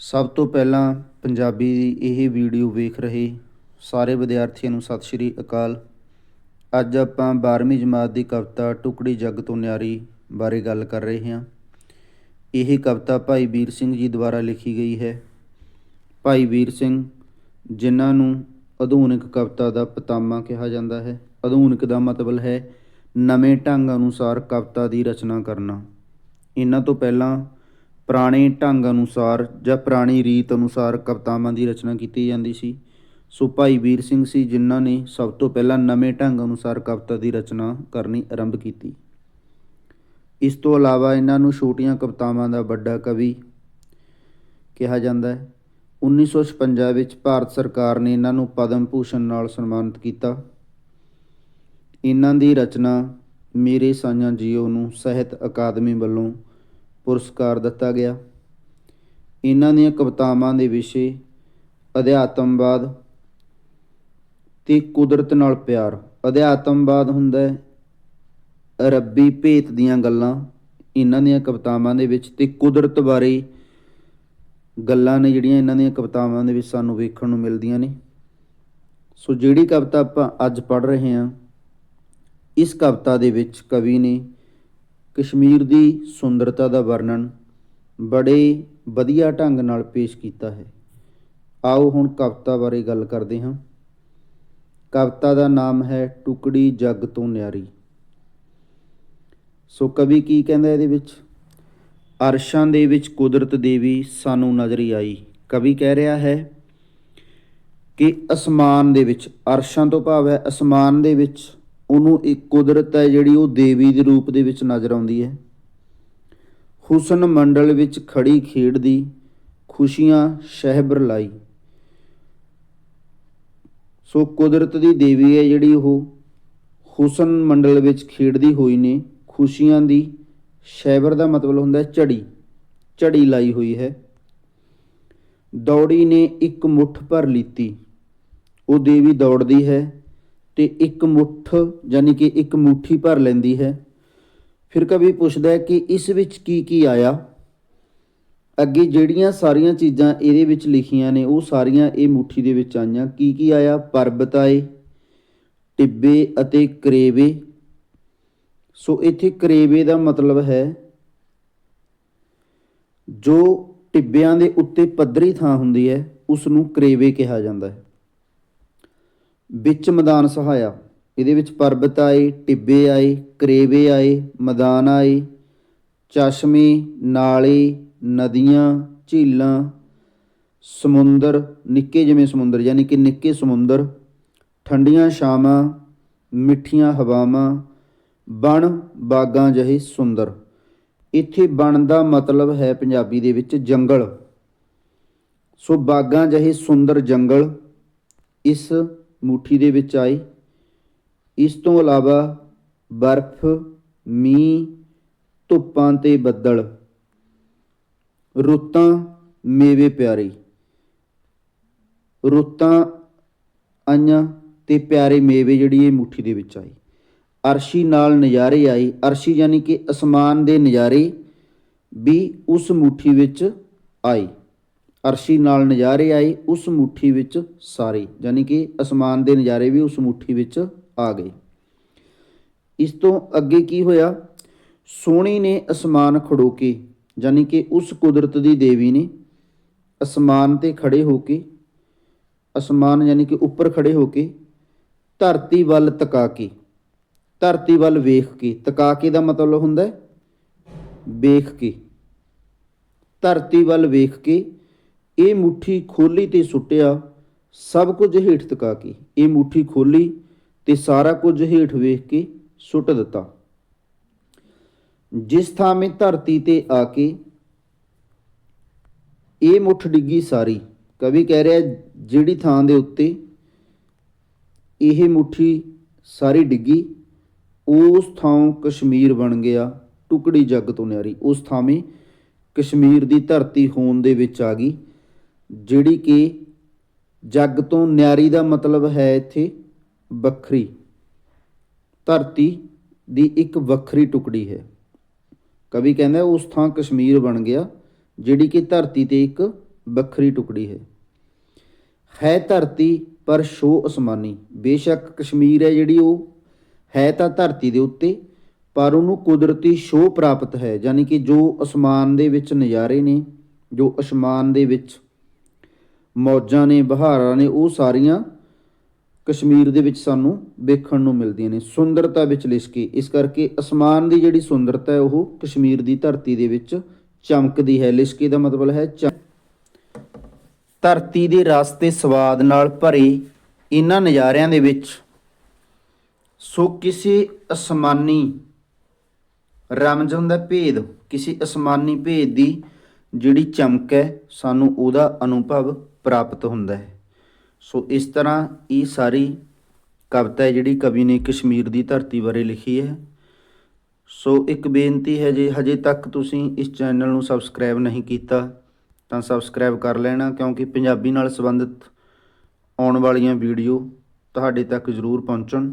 ਸਭ ਤੋਂ ਪਹਿਲਾਂ ਪੰਜਾਬੀ ਦੀ ਇਹ ਵੀਡੀਓ ਵੇਖ ਰਹੇ ਸਾਰੇ ਵਿਦਿਆਰਥੀਆਂ ਨੂੰ ਸਤਿ ਸ਼੍ਰੀ ਅਕਾਲ। ਅੱਜ ਆਪਾਂ 12ਵੀਂ ਜਮਾਤ ਦੀ ਕਵਿਤਾ ਟੁਕੜੀ ਜੱਗ ਤੋਂ ਨਿਆਰੀ ਬਾਰੇ ਗੱਲ ਕਰ ਰਹੇ ਹਾਂ। ਇਹ ਕਵਿਤਾ ਭਾਈ ਵੀਰ ਸਿੰਘ ਜੀ ਦੁਆਰਾ ਲਿਖੀ ਗਈ ਹੈ। ਭਾਈ ਵੀਰ ਸਿੰਘ, ਜਿਨ੍ਹਾਂ ਨੂੰ ਆਧੁਨਿਕ ਕਵਿਤਾ ਦਾ ਪਤਾਮਾ ਕਿਹਾ ਜਾਂਦਾ ਹੈ, ਆਧੁਨਿਕ ਦਾ ਮਤਲਬ ਹੈ ਨਵੇਂ ਢੰਗ ਅਨੁਸਾਰ ਕਵਿਤਾ ਦੀ ਰਚਨਾ ਕਰਨਾ। ਇਹਨਾਂ ਤੋਂ ਪਹਿਲਾਂ ਪੁਰਾਣੇ ਢੰਗ ਅਨੁਸਾਰ ਜਾਂ ਪੁਰਾਣੀ ਰੀਤ ਅਨੁਸਾਰ ਕਵਿਤਾਵਾਂ ਦੀ ਰਚਨਾ ਕੀਤੀ ਜਾਂਦੀ ਸੀ। ਸੋ ਭਾਈ ਵੀਰ ਸਿੰਘ ਸੀ ਜਿਨ੍ਹਾਂ ਨੇ ਸਭ ਤੋਂ ਪਹਿਲਾਂ ਨਵੇਂ ਢੰਗ ਅਨੁਸਾਰ ਕਵਿਤਾ ਦੀ ਰਚਨਾ ਕਰਨੀ ਆਰੰਭ ਕੀਤੀ। ਇਸ ਤੋਂ ਇਲਾਵਾ ਇਹਨਾਂ ਨੂੰ ਛੋਟੀਆਂ ਕਵਿਤਾਵਾਂ ਦਾ ਵੱਡਾ ਕਵੀ ਕਿਹਾ ਜਾਂਦਾ ਹੈ। 1956 ਵਿੱਚ ਭਾਰਤ ਸਰਕਾਰ ਨੇ ਇਹਨਾਂ ਨੂੰ ਪਦਮ ਭੂਸ਼ਣ ਨਾਲ ਸਨਮਾਨਿਤ ਕੀਤਾ। ਇਹਨਾਂ ਦੀ ਰਚਨਾ ਮੇਰੇ ਸਾਈਆਂ ਜੀਓ ਨੂੰ ਸਾਹਿਤ ਅਕਾਦਮੀ ਵੱਲੋਂ ਪੁਰਸਕਾਰ ਦਿੱਤਾ ਗਿਆ। ਇਹਨਾਂ ਦੀਆਂ ਕਵਿਤਾਵਾਂ ਦੇ ਵਿਸ਼ੇ, ਅਧਿਆਤਮਵਾਦ ਤੇ ਕੁਦਰਤ ਨਾਲ ਪਿਆਰ। ਅਧਿਆਤਮਵਾਦ ਹੁੰਦਾ ਹੈ ਰੱਬੀ ਭੇਤ ਦੀਆਂ ਗੱਲਾਂ ਇਹਨਾਂ ਦੀਆਂ ਕਵਿਤਾਵਾਂ ਦੇ ਵਿੱਚ ਤੇ ਕੁਦਰਤ ਬਾਰੇ ਗੱਲਾਂ ਨੇ ਜਿਹੜੀਆਂ ਇਹਨਾਂ ਦੀਆਂ ਕਵਿਤਾਵਾਂ ਦੇ ਵਿੱਚ ਸਾਨੂੰ ਵੇਖਣ ਨੂੰ ਮਿਲਦੀਆਂ ਨੇ। ਸੋ ਜਿਹੜੀ ਕਵਿਤਾ ਆਪਾਂ ਅੱਜ ਪੜ੍ਹ ਰਹੇ ਹਾਂ, ਇਸ ਕਵਿਤਾ ਦੇ ਵਿੱਚ ਕਵੀ ਨੇ ਕਸ਼ਮੀਰ ਦੀ ਸੁੰਦਰਤਾ ਦਾ ਵਰਣਨ ਬੜੇ ਵਧੀਆ ਢੰਗ ਨਾਲ ਪੇਸ਼ ਕੀਤਾ ਹੈ। ਆਓ ਹੁਣ ਕਵਿਤਾ ਬਾਰੇ ਗੱਲ ਕਰਦੇ ਹਾਂ। ਕਵਿਤਾ ਦਾ ਨਾਮ ਹੈ ਟੁਕੜੀ ਜੱਗ ਤੋਂ ਨਿਆਰੀ। ਸੋ ਕਵੀ ਕੀ ਕਹਿੰਦਾ ਇਹਦੇ ਵਿੱਚ? ਅਰਸ਼ਾਂ ਦੇ ਵਿੱਚ ਕੁਦਰਤ ਦੇਵੀ ਸਾਨੂੰ ਨਜ਼ਰੀ ਆਈ। ਕਵੀ ਕਹਿ ਰਿਹਾ ਹੈ ਕਿ ਅਸਮਾਨ ਦੇ ਵਿੱਚ, ਅਰਸ਼ਾਂ ਤੋਂ ਭਾਵ ਹੈ ਅਸਮਾਨ ਦੇ ਵਿੱਚ ਉਹਨੂੰ ਇੱਕ ਕੁਦਰਤ ਹੈ ਜਿਹੜੀ ਉਹ ਦੇਵੀ ਦੇ ਰੂਪ ਦੇ ਵਿੱਚ ਨਜ਼ਰ ਆਉਂਦੀ ਹੈ। ਹੁਸਨ ਮੰਡਲ ਵਿੱਚ ਖੜੀ ਖੇਡਦੀ, ਖੁਸ਼ੀਆਂ ਸ਼ਹਿਬਰ ਲਾਈ ਸੋ ਕੁਦਰਤ ਦੀ ਦੇਵੀ ਹੈ ਜਿਹੜੀ ਉਹ ਹੁਸਨ ਮੰਡਲ ਵਿੱਚ ਖੇਡਦੀ ਹੋਈ ਨੇ, ਖੁਸ਼ੀਆਂ ਦੀ ਸ਼ੈਬਰ ਦਾ ਮਤਲਬ ਹੁੰਦਾ ਹੈ ਝੜੀ ਝੜੀ ਲਾਈ ਹੋਈ ਹੈ। ਦੌੜੀ ਨੇ ਇੱਕ ਮੁੱਠ ਭਰ ਲੀਤੀ। ਉਹ ਦੇਵੀ ਦੌੜਦੀ ਹੈ ਤੇ ਇੱਕ ਮੁੱਠ ਯਾਨੀ ਕਿ ਇੱਕ ਮੁੱਠੀ ਭਰ ਲੈਂਦੀ ਹੈ। ਫਿਰ ਕਵੀ ਪੁੱਛਦਾ ਹੈ ਕਿ ਇਸ ਵਿੱਚ ਕੀ ਕੀ ਆਇਆ? ਅੱਗੇ ਜਿਹੜੀਆਂ ਸਾਰੀਆਂ ਚੀਜ਼ਾਂ ਇਹਦੇ ਵਿੱਚ ਲਿਖੀਆਂ ਨੇ, ਉਹ ਸਾਰੀਆਂ ਇਹ ਮੁੱਠੀ ਦੇ ਵਿੱਚ ਆਈਆਂ। ਕੀ ਕੀ ਆਇਆ? ਪਰਬਤ ਆਏ ਟਿੱਬੇ ਅਤੇ ਕਰੇਵੇ। ਸੋ ਇੱਥੇ ਕਰੇਵੇ ਦਾ ਮਤਲਬ ਹੈ ਜੋ ਟਿੱਬਿਆਂ ਦੇ ਉੱਤੇ ਪੱਧਰੀ ਥਾਂ ਹੁੰਦੀ ਹੈ ਉਸ ਨੂੰ ਕਰੇਵੇ ਕਿਹਾ ਜਾਂਦਾ ਹੈ। ਵਿੱਚ ਮੈਦਾਨ ਸਹਾਇਆ। ਇਹਦੇ ਵਿੱਚ ਪਰਬਤ ਆਏ, ਟਿੱਬੇ ਆਏ, ਕਰੇਵੇ ਆਏ, ਮੈਦਾਨ ਆਏ, ਚਸ਼ਮੇ, ਨਾਲੇ, ਨਦੀਆਂ, ਝੀਲਾਂ, ਸਮੁੰਦਰ, ਨਿੱਕੇ ਜਿਵੇਂ ਸਮੁੰਦਰ, ਯਾਨੀ ਕਿ ਨਿੱਕੇ ਸਮੁੰਦਰ, ਠੰਡੀਆਂ ਛਾਵਾਂ, ਮਿੱਠੀਆਂ ਹਵਾਵਾਂ, ਬਣ ਬਾਗਾਂ ਜਿਹੇ ਸੁੰਦਰ। ਇੱਥੇ ਬਣ ਦਾ ਮਤਲਬ ਹੈ ਪੰਜਾਬੀ ਦੇ ਵਿੱਚ ਜੰਗਲ। ਸੋ ਬਾਗਾਂ ਜਿਹੇ ਸੁੰਦਰ ਜੰਗਲ ਇਸ ਮੁਠੀ ਦੇ ਵਿੱਚ ਆਈ। ਇਸ ਤੋਂ ਇਲਾਵਾ ਬਰਫ਼, ਮੀਂਹ, ਧੁੱਪਾਂ ਤੇ ਬੱਦਲ, ਰੁੱਤਾਂ ਮੇਵੇ ਪਿਆਰੇ, ਰੁੱਤਾਂ ਆਈਆਂ ਤੇ ਪਿਆਰੇ ਮੇਵੇ ਜਿਹੜੀ ਇਹ ਮੁਠੀ ਦੇ ਵਿੱਚ ਆਈ। ਅਰਸ਼ੀ ਨਾਲ ਨਜ਼ਾਰੇ ਆਈ ਅਰਸ਼ੀ ਯਾਨੀ ਕਿ ਅਸਮਾਨ ਦੇ ਨਜ਼ਾਰੇ ਵੀ ਉਸ ਮੁਠੀ ਵਿੱਚ ਆਈ ਅਰਸ਼ੀ ਨਾਲ ਨਜ਼ਾਰੇ ਆਏ, ਉਸ ਮੁਠੀ ਵਿੱਚ ਸਾਰੇ ਯਾਨੀ ਕਿ ਅਸਮਾਨ ਦੇ ਨਜ਼ਾਰੇ ਵੀ ਉਸ ਮੁਠੀ ਵਿੱਚ ਆ ਗਏ। ਇਸ ਤੋਂ ਅੱਗੇ ਕੀ ਹੋਇਆ? ਸੋਹਣੀ ਨੇ ਅਸਮਾਨ ਖੜੋ ਕੇ ਯਾਨੀ ਕਿ ਉਸ ਕੁਦਰਤ ਦੀ ਦੇਵੀ ਨੇ ਅਸਮਾਨ ਤੇ ਖੜੇ ਹੋ ਕੇ ਅਸਮਾਨ ਯਾਨੀ ਕਿ ਉੱਪਰ ਖੜੇ ਹੋ ਕੇ ਧਰਤੀ ਵੱਲ ਤਕਾ ਕੇ ਧਰਤੀ ਵੱਲ ਵੇਖ ਕੇ ਤਕਾ ਕੇ ਦਾ ਮਤਲਬ ਹੁੰਦਾ ਹੈ? ਵੇਖ ਕੇ ਧਰਤੀ ਵੱਲ ਵੇਖ ਕੇ ਇਹ ਮੁਠੀ ਖੋਲੀ ਤੇ ਸੁੱਟਿਆ, ਸਭ ਕੁਝ ਹੇਠ ਤਕਾ ਕੇ। ਇਹ ਮੁਠੀ ਖੋਲੀ ਤੇ ਸਾਰਾ ਕੁਝ ਹੇਠ ਵੇਖ ਕੇ ਸੁੱਟ ਦਿੱਤਾ। ਜਿਸ ਥਾਂ ਮੈਂ ਧਰਤੀ ਤੇ ਆ ਕੇ ਇਹ ਮੁੱਠ ਡਿੱਗੀ ਸਾਰੀ, ਕਵੀ ਕਹਿ ਰਿਹਾ, ਜਿਹੜੀ ਥਾਂ ਦੇ ਉੱਤੇ ਇਹ ਮੁਠੀ ਸਾਰੀ ਡਿੱਗੀ, ਉਸ ਥਾਂ ਕਸ਼ਮੀਰ ਬਣ ਗਿਆ, ਟੁਕੜੀ ਜੱਗ ਤੋਂ ਨਿਆਰੀ। ਉਸ ਥਾਵੇਂ ਕਸ਼ਮੀਰ ਦੀ ਧਰਤੀ ਹੋਣ ਦੇ ਵਿੱਚ ਆ ਗਈ। ਜਿਹੜੀ ਕਿ ਜੱਗ ਤੋਂ ਨਿਆਰੀ ਦਾ ਮਤਲਬ ਹੈ ਇੱਥੇ ਵੱਖਰੀ। ਧਰਤੀ ਦੀ ਇੱਕ ਵੱਖਰੀ ਟੁਕੜੀ ਹੈ। ਕਵੀ ਕਹਿੰਦਾ ਉਸ ਥਾਂ ਕਸ਼ਮੀਰ ਬਣ ਗਿਆ, ਜਿਹੜੀ ਕਿ ਧਰਤੀ ਤੇ ਇੱਕ ਵੱਖਰੀ ਟੁਕੜੀ ਹੈ। ਹੈ ਧਰਤੀ ਪਰ ਸ਼ੋ ਅਸਮਾਨੀ। ਬੇਸ਼ੱਕ ਕਸ਼ਮੀਰ ਹੈ ਜਿਹੜੀ ਉਹ ਹੈ ਤਾਂ ਧਰਤੀ ਦੇ ਉੱਤੇ, ਪਰ ਉਹਨੂੰ ਕੁਦਰਤੀ ਸ਼ੋ ਪ੍ਰਾਪਤ ਹੈ, ਯਾਨੀ ਕਿ ਜੋ ਅਸਮਾਨ ਦੇ ਵਿੱਚ ਨਜ਼ਾਰੇ ਨੇ, ਜੋ ਅਸਮਾਨ ਦੇ ਵਿੱਚ ਮੌਜਾਂ ਨੇ, ਬਹਾਰਾਂ ਨੇ, ਉਹ ਸਾਰੀਆਂ ਕਸ਼ਮੀਰ ਦੇ ਵਿੱਚ ਸਾਨੂੰ ਵੇਖਣ ਨੂੰ ਮਿਲਦੀਆਂ ਨੇ, ਸੁੰਦਰਤਾ ਵਿੱਚ ਲਿਸ਼ਕੇ ਇਸ ਕਰਕੇ ਅਸਮਾਨ ਦੀ ਜਿਹੜੀ ਸੁੰਦਰਤਾ ਹੈ, ਉਹ ਕਸ਼ਮੀਰ ਦੀ ਧਰਤੀ ਦੇ ਵਿੱਚ ਚਮਕਦੀ ਹੈ। ਲਿਸ਼ਕੇ ਦਾ ਮਤਲਬ ਹੈ ਚਮ ਧਰਤੀ ਦੇ ਰਸ ਤੇ ਸਵਾਦ ਨਾਲ ਭਰੇ ਇਹਨਾਂ ਨਜ਼ਾਰਿਆਂ ਦੇ ਵਿੱਚ। ਸੋ ਕਿਸੇ ਅਸਮਾਨੀ ਰਮਜਨ ਦਾ ਭੇਦ, ਕਿਸੇ ਅਸਮਾਨੀ ਭੇਦ ਦੀ ਜਿਹੜੀ ਚਮਕ ਹੈ, ਸਾਨੂੰ ਉਹਦਾ ਅਨੁਭਵ ਪ੍ਰਾਪਤ ਹੁੰਦਾ ਹੈ। ਸੋ ਇਸ ਤਰ੍ਹਾਂ ਇਹ ਸਾਰੀ ਕਵਿਤਾ ਹੈ ਜਿਹੜੀ ਕਵੀ ਨੇ ਕਸ਼ਮੀਰ ਦੀ ਧਰਤੀ ਬਾਰੇ ਲਿਖੀ ਹੈ। ਸੋ ਇੱਕ ਬੇਨਤੀ ਹੈ ਜੇ ਹਜੇ ਤੱਕ ਤੁਸੀਂ ਇਸ ਚੈਨਲ ਨੂੰ ਸਬਸਕ੍ਰਾਈਬ ਨਹੀਂ ਕੀਤਾ, ਤਾਂ ਸਬਸਕ੍ਰਾਈਬ ਕਰ ਲੈਣਾ, ਕਿਉਂਕਿ ਪੰਜਾਬੀ ਨਾਲ ਸੰਬੰਧਿਤ ਆਉਣ ਵਾਲੀਆਂ ਵੀਡੀਓ ਤੁਹਾਡੇ ਤੱਕ ਜ਼ਰੂਰ ਪਹੁੰਚਣ।